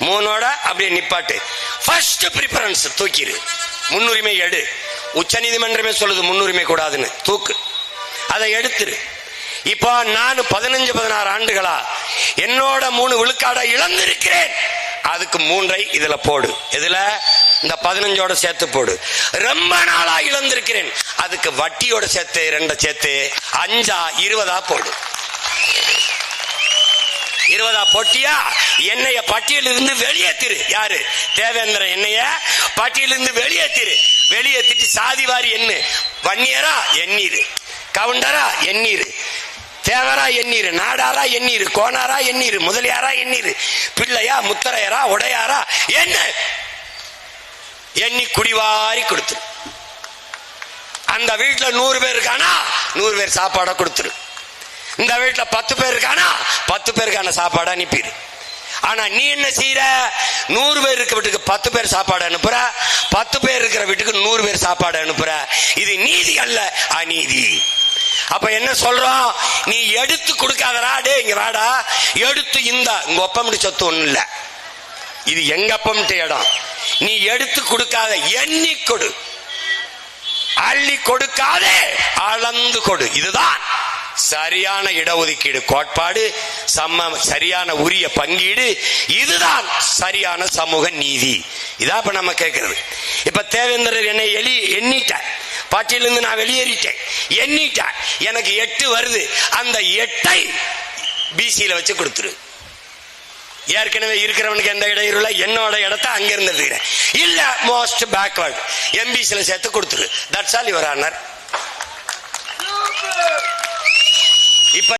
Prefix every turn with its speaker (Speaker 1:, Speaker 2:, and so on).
Speaker 1: மூணோட அப்படியே நிப்பாட்டு. First preference தூக்கிடு. முன்னுரிமை எடு. உச்ச நீதிமன்றமே சொல்லுது முன்னுரிமை கூடாதுன்னு. தூக்கு. அதை எடுத்துரு. இப்போ நான் பதினஞ்சு பதினாறு ஆண்டுகளா என்னோட மூணு விழுக்காட இழந்திருக்கிறேன். அதுக்கு மூன்றை இதுல போடு. இதுல இந்த பதினஞ்சோட சேர்த்து போடு. ரொம்ப நாளா இழந்திருக்கிறேன். அதுக்கு வட்டியோட சேர்த்து ரெண்ட சேர்த்து அஞ்சா இருபதா போடு. இருபதா போட்டியா? என்னைய பட்டியலிருந்து வெளியேத்திரு. யாரு? தேவேந்திர என்னைய பட்டியலிருந்து வெளியேத்திரு. வெளியேத்திட்டு சாதிவாரி என்ன வன்னியரா எண்ணீரு. கவுண்டரா எண்ணீரு. தேவரா எண்ணீர். நாடாரா எண்ணீர். கோனாரா எண்ணீர். முதலியாரா எண்ணீர். பிள்ளையா முத்தரையரா உடையாரா? என்ன? எண்ணி குடிவாரி கொடுத்துரு. அந்த வீட்டில் நூறு பேர் இருக்கானா? நூறு பேர் சாப்பாடை கொடுத்துரு. இந்த வீட்டுல பத்து பேர் இருக்கானா? பத்து பேருக்கான சாப்பாடு அனுப்பிடு. ஆனா நீ என்ன செய்யற நூறு பேர் இருக்கிற வீட்டுக்கு பத்து பேர் சாப்பாடு அனுப்புற. பத்து பேர் இருக்கிற வீட்டுக்கு நூறு பேர் சாப்பாடு அனுப்புற. இது நீதி அல்ல அநீதி. அப்ப என்ன சொல்றோம்? நீ எடுத்து கொடுக்காதடா டே இங்க வாடா. எடுத்து இந்த. உங்க ஒப்பமிட்டு சொத்து ஒண்ணு இல்ல. இது எங்க அப்பம்ட்டு இடம்? நீ எடுத்து கொடுக்காத எண்ணி கொடு. அள்ளி கொடுக்காதே அளந்து கொடு. இதுதான். சரியான இடஒதுக்கீடு கோட்பாடு சம்ம சரியான உரிய பங்கீடு இதுதான் சரியான சமூக நீதி. இதான் இப்ப நம்ம கேட்கிறது இப்ப தேவேந்திரர் என்னை எலி எண்ணிட்டார். பாட்டியிலிருந்து நான் வெளியேறிட்டேன். எண்ணிட்டார். எனக்கு எட்டு வருது. அந்த எட்டை பிசியில வச்சு கொடுத்துரு. ஏற்கனவே இருக்கிறவனுக்கு எந்த இடையூறுல என்னோட இடத்த அங்க இருந்து இல்ல மோஸ்ட் பேக்வர்ட் எம்பிசியில சேர்த்து கொடுத்துரு. தட்ஸ் ஆல் யுவர் ஆனர் இப்ப